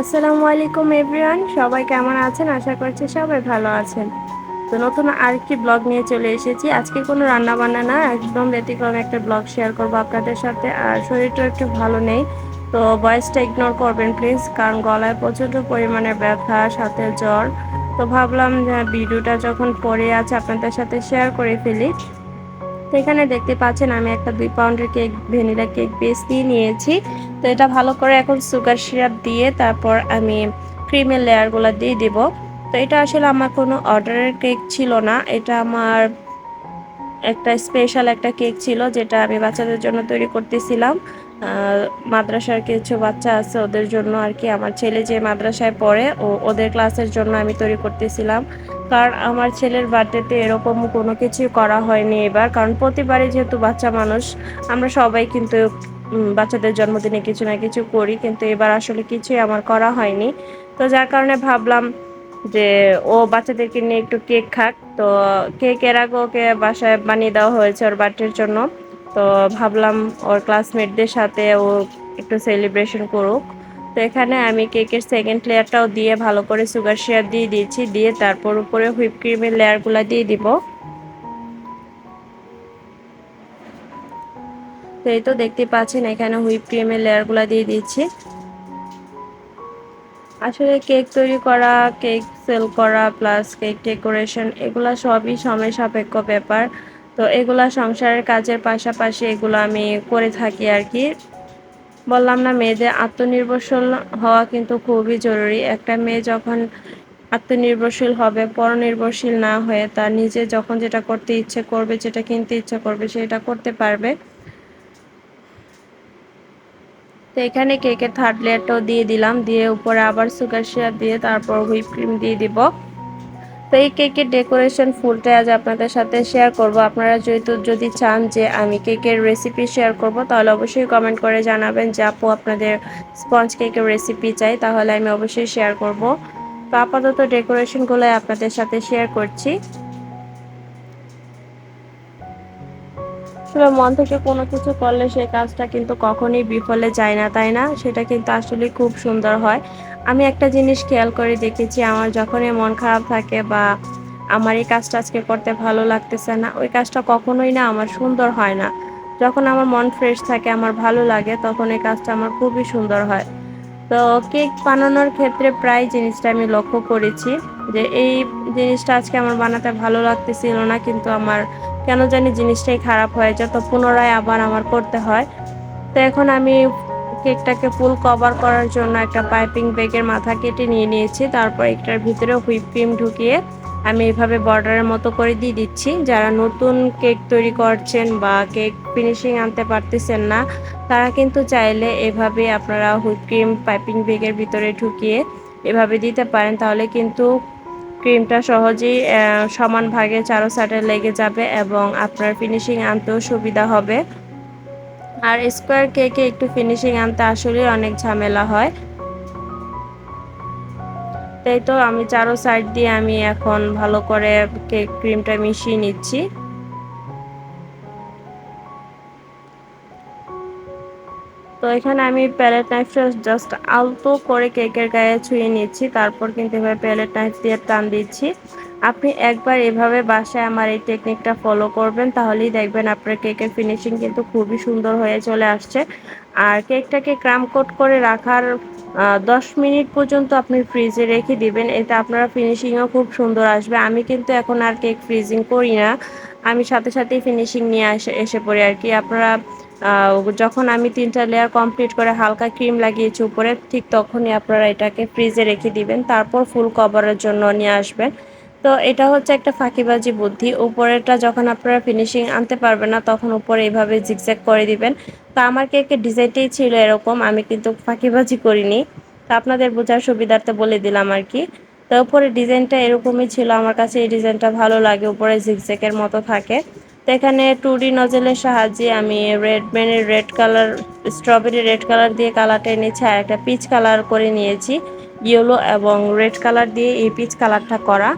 আসসালামু আলাইকুম এভরিওয়ান সবাই কেমন আছেন? আশা করছি সবাই ভালো আছেন। তো নতুন আরেকটি ব্লগ নিয়ে চলে এসেছি। আজকে কোনো রান্না বান্না না, একদম ব্যতিক্রম একটা ব্লগ শেয়ার করব আপনাদের সাথে। আর শরীরটা একটু ভালো নেই, তো ভয়েসটা ইগনোর করবেন প্লিজ কারণ গলায় প্রচণ্ড পরিমাণে ব্যথা, সাথে জ্বর। তো ভাবলাম যে ভিডিওটা যখন পরে আছে, আপনাদের সাথে শেয়ার করে ফেলি। তো এখানে দেখতে পাচ্ছেন আমি একটা দুই পাউন্ডের কেক, ভ্যানিলা কেক বেস দিয়ে নিয়েছি। তো এটা ভালো করে এখন সুগার সিরাপ দিয়ে তারপর আমি ক্রিমের লেয়ারগুলো দিয়ে দিব। তো এটা আসলে আমার কোনো অর্ডারের কেক ছিল না। এটা আমার একটা স্পেশাল একটা কেক ছিল যেটা আমি বাচ্চাদের জন্য তৈরি করতেছিলাম। মাদ্রাসার কিছু বাচ্চা আছে ওদের জন্য আর কি। আমার ছেলে যে মাদ্রাসায় পড়ে, ও, ওদের ক্লাসের জন্য আমি তৈরি করতেছিলাম। কারণ আমার ছেলের বার্থডেতে এরকম কোনো কিছু করা হয়নি এবার, কারণ প্রতিবারই যেহেতু বাচ্চা মানুষ, আমরা সবাই কিন্তু বাচ্চাদের জন্মদিনে কিছু না কিছু করি, কিন্তু এবার আসলে কিছুই আমার করা হয়নি। তো যার কারণে ভাবলাম যে ও বাচ্চাদেরকে নিয়ে একটু কেক খাক। তো কেক এর আগে ওকে বাসায় বানিয়ে দেওয়া হয়েছে ওর বার্থডের জন্য। তো ভাবলাম ওর ক্লাসমেটদের সাথে ও একটু সেলিব্রেশন করুক। তো এখানে আমি কেকের সেকেন্ড লেয়ারটাও দিয়ে ভালো করে সুগার শেয়ার দিয়ে দিয়েছি, দিয়ে তারপর উপরে হুইপ ক্রিমের লেয়ারগুলো দিয়ে দিব। তো এই তো দেখতে পাচ্ছেন এখানে হুইপ ক্রিমের লেয়ারগুলো দিয়ে দিচ্ছি আসলে কেক তৈরি করা, কেক সেল করা প্লাস কেক ডেকোরেশন, এগুলা সবই সময় সাপেক্ষ ব্যাপার। তো এগুলা সংসারের কাজের পাশাপাশি এগুলো আমি করে থাকি আর কি। বললাম না, মেয়েদের আত্মনির্ভরশীল হওয়া কিন্তু খুবই জরুরি। একটা মেয়ে যখন আত্মনির্ভরশীল হবে, পরনির্ভরশীল না হয়ে তার নিজে যখন যেটা করতে ইচ্ছে করবে, যেটা কিনতে ইচ্ছে করবে, সেটা করতে পারবে। তো এখানে কেকের থার্ড লেয়ারটাও দিয়ে দিলাম, দিয়ে উপরে আবার সুগার শেয়ার দিয়ে তারপর হুইপ ক্রিম দিয়ে দিব। তো এই কেকের ডেকোরেশন ফুলটা আজ আপনাদের সাথে শেয়ার করব। আপনারা যেহেতু যদি চান যে আমি কেকের রেসিপি শেয়ার করব, তাহলে অবশ্যই কমেন্ট করে জানাবেন যে আপু আপনাদের স্পঞ্জ কেকের রেসিপি চাই, তাহলে আমি অবশ্যই শেয়ার করব। তো আপাতত ডেকোরেশনগুলোই আপনাদের সাথে শেয়ার করছি। আসলে মন থেকে কোনো কিছু করলে সেই কাজটা কিন্তু কখনই বিফলে যায় না, তাই না? সেটা কিন্তু আসলে খুব সুন্দর হয়। আমি একটা জিনিস খেয়াল করে দেখেছি, আমার যখনই মন খারাপ থাকে বা আমার এই কাজটা আজকে করতে ভালো লাগতেছে না, ওই কাজটা কখনোই না আমার সুন্দর হয় না। যখন আমার মন ফ্রেশ থাকে, আমার ভালো লাগে, তখন এই কাজটা আমার খুবই সুন্দর হয়। তো কেক বানানোর ক্ষেত্রে প্রায় জিনিসটা আমি লক্ষ্য করেছি যে, এই জিনিসটা আজকে আমার বানাতে ভালো লাগতেছিল না, কিন্তু আমার কেন জানি জিনিসটাই খারাপ হয়ে যায়। তো পুনরায় আবার আমার করতে হয়। তো এখন আমি কেকটাকে ফুল কভার করার জন্য একটা পাইপিং ব্যাগের মাথা কেটে নিয়ে নিয়েছি। তারপর একটার ভিতরে হুইপ ক্রিম ঢুকিয়ে আমি এভাবে বর্ডারের মতো করে দিয়ে দিচ্ছি। যারা নতুন কেক তৈরি করছেন বা কেক ফিনিশিং আনতে পারতেছেন না, তারা কিন্তু চাইলে এভাবে আপনারা হুইপ ক্রিম পাইপিং ব্যাগের ভিতরে ঢুকিয়ে এভাবে দিতে পারেন। তাহলে কিন্তু ক্রিমটা সহজেই সমান ভাগে চারো সাইডে লেগে যাবে এবং আপনার ফিনিশিং আনতেও সুবিধা হবে। আর স্কোয়ার কেকে একটু ফিনিশিং আনতে আসলে অনেক ঝামেলা হয়। তাই তো আমি চারো সাইড দিয়ে আমি এখন ভালো করে কেক ক্রিমটা মিশিয়ে নিচ্ছি। তো এখানে আমি প্যালেট নাইফটা জাস্ট আলতো করে কেকের গায়ে ছুঁয়ে নিচ্ছি তারপর কিন্তু এভাবে প্যালেট নাইফ দিয়ে টান দিচ্ছি আপনি একবার এভাবে বাসায় আমার এই টেকনিকটা ফলো করবেন, তাহলেই দেখবেন আপনার কেকের ফিনিশিং কিন্তু খুবই সুন্দর হয়ে চলে আসছে। আর কেকটাকে ক্রাম কোট করে রাখার দশ মিনিট পর্যন্ত আপনি ফ্রিজে রেখে দিবেন, এতে আপনারা ফিনিশিংও খুব সুন্দর আসবে। আমি কিন্তু এখন আর কেক ফ্রিজিং করি না, আমি সাথে সাথেই ফিনিশিং নিয়ে এসে এসে পড়ি আর কি। আপনারা যখন আমি তিনটা লেয়ার কমপ্লিট করে হালকা ক্রিম লাগিয়েছি উপরে, ঠিক তখনই আপনারা এটাকে ফ্রিজে রেখে দিবেন। তারপর ফুল কভারের জন্য নিয়ে আসবেন। তো এটা হচ্ছে একটা ফাঁকিবাজি বুদ্ধি। উপরেরটা যখন আপনারা ফিনিশিং আনতে পারবেন না, তখন উপরে এইভাবে জিগজ্যাগ করে দিবেন। তো আমার কেকের ডিজাইনটাই ছিল এরকম, আমি কিন্তু ফাঁকিবাজি করিনি। তো আপনাদের বোঝার সুবিধার্থে বলে দিলাম আর কি। তো উপরে ডিজাইনটা এরকমই ছিল। আমার কাছে এই ডিজাইনটা ভালো লাগে, উপরে জিগজ্যাগের মতো থাকে। তো এখানে টু ডি নজেলের সাহায্যে আমি red মেনের red colour strawberry red colour দিয়ে কালারটা এনেছি আর একটা পিচ কালার করে নিয়েছি ইয়েলো এবং রেড কালার দিয়ে এই পিচ কালারটা করা।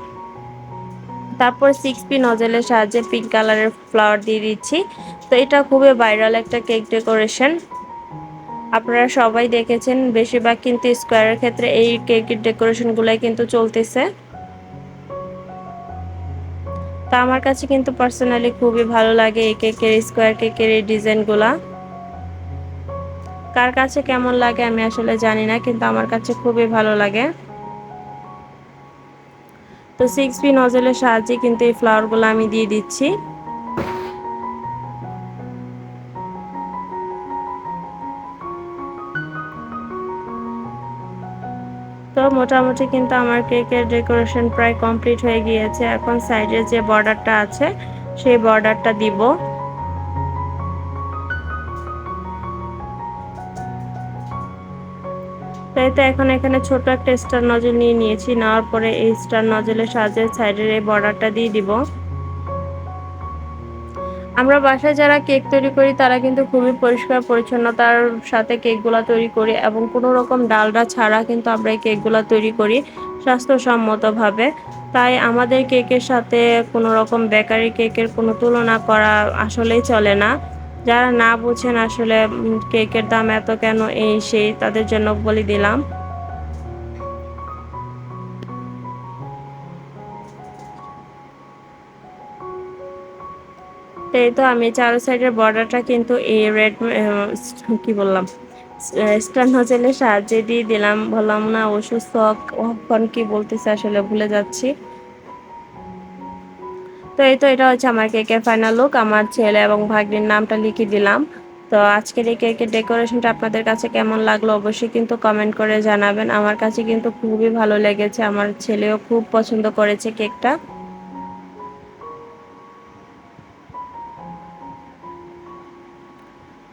তারপর সিক্স পি নজেলের সাহায্যে পিঙ্ক কালারের ফ্লাওয়ার দিয়ে দিচ্ছি। তো এটা খুবই ভাইরাল একটা কেক ডেকোরেশন আপনারা সবাই দেখেছেন, বেশিরভাগ কিন্তু স্কোয়ারের ক্ষেত্রে এই কেকের ডেকোরেশনগুলাই কিন্তু চলতেছে। তা আমার কাছে কিন্তু পার্সোনালি খুবই ভালো লাগে এই কেকের স্কোয়ার কেকের এই ডিজাইনগুলা কার কাছে কেমন লাগে আমি আসলে জানি না, কিন্তু আমার কাছে খুবই ভালো লাগে। তো সিক্স পি নজলের সাহায্যে কিন্তু এই ফ্লাওয়ারগুলো আমি দিয়ে দিচ্ছি। মোটামুটি কিন্তু আমার কেকের ডেকোরেশন প্রায় কমপ্লিট হয়ে গিয়েছে। এখন সাইডে যে বর্ডারটা আছে, সেই বর্ডারটা দিব। তাই তো এখন এখানে ছোট একটা স্টার নজল নিয়ে নিয়েছি। নেওয়ার পরে এই স্টার নজলের সাহায্যে সাইডের এই বর্ডারটা দিয়ে দিব। আমরা বাসায় যারা কেক তৈরি করি, তারা কিন্তু খুবই পরিষ্কার পরিচ্ছন্নতার সাথে কেকগুলা তৈরি করি এবং কোনো রকম ডালডা ছাড়া কিন্তু আমরা এই কেকগুলা তৈরি করি স্বাস্থ্যসম্মতভাবে। তাই আমাদের কেকের সাথে কোনো রকম বেকারি কেকের কোনো তুলনা করা আসলেই চলে না। যারা না বুঝেন আসলে কেকের দাম এত কেন এই সেই, তাদের জন্য বলে দিলাম। এই তো আমি চারো সাইডের বর্ডারটা কিন্তু এই রেড কি বললাম? স্টার নজেলের সাহায্যে দিয়ে দিলাম। বললাম, না অসুস্থ কখন কি বলতেছে আসলে ভুলে যাচ্ছি। তো এই তো এটা হচ্ছে আমার কেকের ফাইনাল লুক আমার ছেলে এবং ভাগ্নির নামটা লিখে দিলাম। তো আজকের এই কেকের ডেকোরেশনটা আপনাদের কাছে কেমন লাগল অবশ্যই কিন্তু কমেন্ট করে জানাবেন। আমার কাছে কিন্তু খুবই ভালো লেগেছে। আমার ছেলেও খুব পছন্দ করেছে কেকটা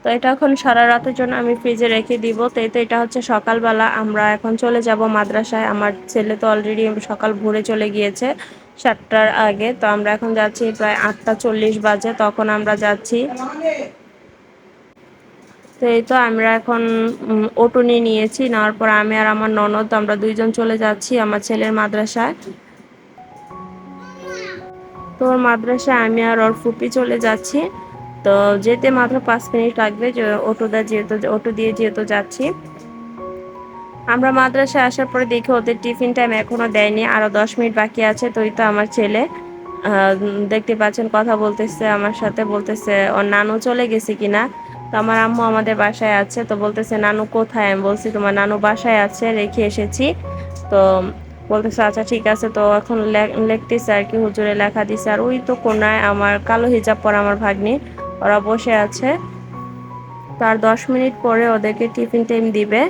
তো এটা এখন সারা রাতের জন্য আমি ফ্রিজে রেখে দিব। তো এই তো এটা হচ্ছে সকালবেলা আমরা এখন চলে যাব মাদ্রাসায়। আমার ছেলে তো অলরেডি সকাল ভোরে চলে গিয়েছে সাতটার আগে। তো আমরা এখন যাচ্ছি প্রায় আটটা চল্লিশ বাজে, তখন আমরা যাচ্ছি। তো এই তো আমরা এখন অটো নিয়ে নিয়েছি। নেওয়ার পর আমি আর আমার ননদ আমরা দুইজন চলে যাচ্ছি আমার ছেলের মাদ্রাসায়। তোর মাদ্রাসায় আমি আর ওর ফুপি চলে যাচ্ছি। তো যেতে মাত্র পাঁচ মিনিট লাগবে অটোটা যেহেতু, অটো দিয়ে যেহেতু যাচ্ছি। আমরা মাদ্রাসায় আসার পরে দেখি ওদের টিফিন টাইম এখনও দেয়নি, আরও দশ মিনিট বাকি আছে, তো তো আমার ছেলে। দেখতে পাচ্ছেন কথা বলতেছে, আমার সাথে বলতেছে, ওর নানু চলে গেছে কিনা? তো আমার আম্মু আমাদের বাসায় আছে, তো বলতেছে, নানু কোথায়? আমি বলছি, তোমার নানু বাসায় আছে, রেখে এসেছি। তো বলতেছে আচ্ছা ঠিক আছে। তো এখন লিখতেছে আর কি, হুজুরে লেখা দিছে, আর ওই তো কোনায় আমার কালো হিজাব পর আমার ভাগ্নি। ওরা বসে আছে। তার দশ মিনিট পরে ওদেরকে টিফিন টাইম দিবে।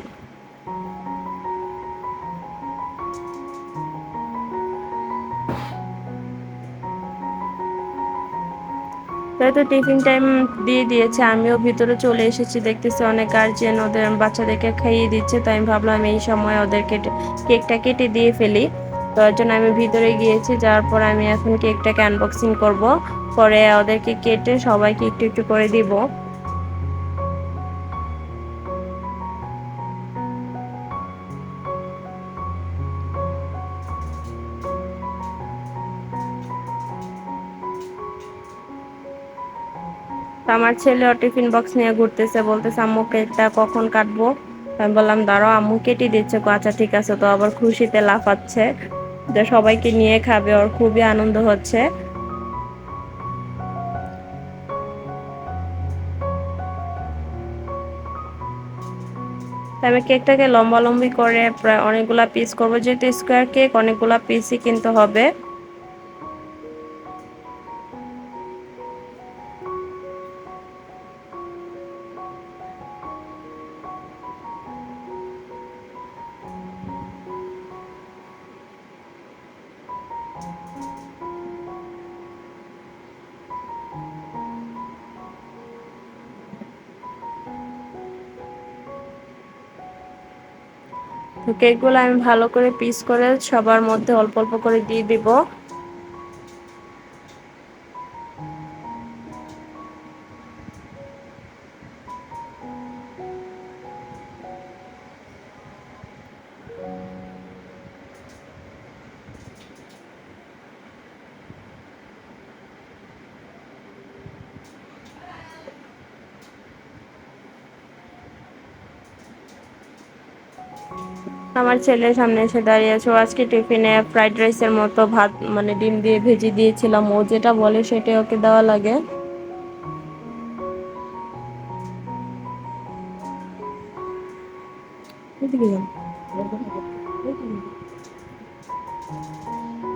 তো টিফিন টাইম দিয়ে দিয়েছে। আমিও ভিতরে চলে এসেছি। দেখতেছি অনেক গার্জিয়ান ওদের বাচ্চাদেরকে খাইয়ে দিচ্ছে। তাই আমি ভাবলাম এই সময় ওদেরকে কেকটা কেটে দিয়ে ফেলি। তো এর জন্য আমি ভিতরে গিয়েছি। যাওয়ার পর আমি এখন কেকটাকে আনবক্সিং করব। পরে ওদেরকে কেটে সবাইকে একটু একটু করে দিব। আমার ছেলে টিফিন বক্স নিয়ে ঘুরতেছে, বলতেছে আম্মু কেকটা কখন কাটবো? আমি বললাম, দাঁড়াও, আম্মু কেটে দিচ্ছে। আচ্ছা ঠিক আছে। তো আবার খুশিতে লাফাচ্ছে। যে সবাইকে নিয়ে খাবে, ওর খুবই আনন্দ হচ্ছে। আমি কেকটাকে লম্বা লম্বি করে প্রায় অনেকগুলা পিস করব। যেহেতু স্কোয়ার কেক অনেকগুলা পিসই কিনতে হবে। কেকগুলো আমি ভালো করে পিস করে সবার মধ্যে অল্প অল্প করে দিয়ে দিব। আমার ছেলের সামনে এসে দাঁড়িয়ে আছে। আজকে টিফিনে ফ্রাইড রাইসের মতো ভাত মানে ডিম দিয়ে ভেজে দিয়েছিলাম। ও যেটা বলে সেটা ওকে দেওয়া লাগে।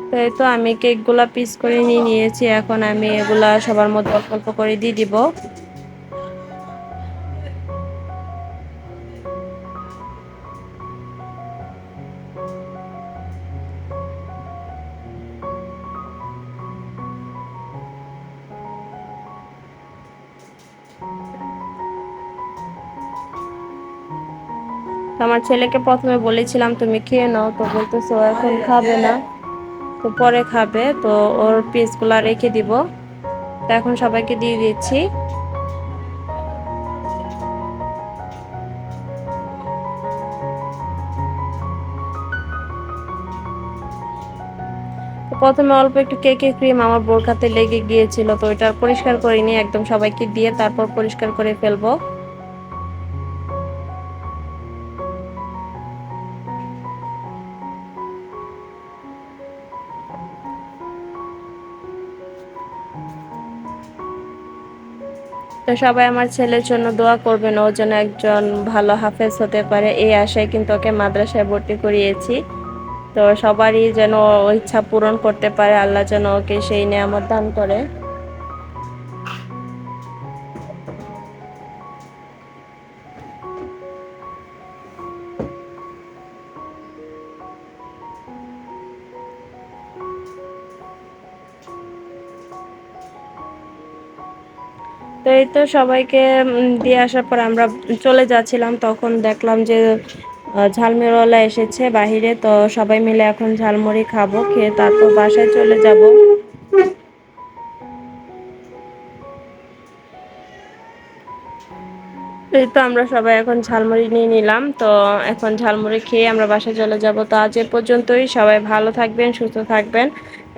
তো এই তো আমি কেকগুলা পিস করে নিয়ে নিয়েছি। এখন আমি এগুলা সবার মধ্যে অল্প অল্প করে দিয়ে দিব। আমার ছেলেকে প্রথমে বলেছিলাম, তুমি খেয়ে নাও। তো বলতেছো এখন খাবে না। তো পরে খাবে, তো ওর পিসগুলো রেখে দিব। তো এখন সবাইকে দিয়ে দিচ্ছি। প্রথমে অল্প একটু কেকের ক্রিম আমার বোরখাতে লেগে গিয়েছিল, তো এটা পরিষ্কার করে নিয়ে একদম সবাইকে দিয়ে তারপর পরিষ্কার করে ফেলব। তো সবাই আমার ছেলের জন্য দোয়া করবেন, ও যেন একজন ভালো হাফেজ হতে পারে। এই আশায় কিন্তু ওকে মাদ্রাসায় ভর্তি করিয়েছি। তো সবারই যেন ও ইচ্ছা পূরণ করতে পারে, আল্লাহ যেন ওকে সেই নিয়ে আমার দান করে। তো এই তো সবাইকে দিয়ে আসার পর আমরা চলে যাচ্ছিলাম, তখন দেখলাম যে ঝালমুড়িওয়ালা এসেছে বাহিরে, তো সবাই মিলে এখন ঝালমুড়ি খাব, খেয়ে তারপর বাসায় চলে যাব। এই তো আমরা সবাই এখন ঝালমুড়ি নিয়ে নিলাম, তো এখন ঝালমুড়ি খেয়ে আমরা বাসায় চলে যাব। তো আজ এ পর্যন্তই, সবাই ভালো থাকবেন, সুস্থ থাকবেন।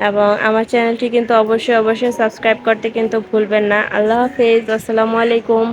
এবং আমার চ্যানেলটি কিন্তু অবশ্যই অবশ্যই সাবস্ক্রাইব করতে কিন্তু ভুলবেন না। আল্লাহ হাফেজ, আসসালামু আলাইকুম।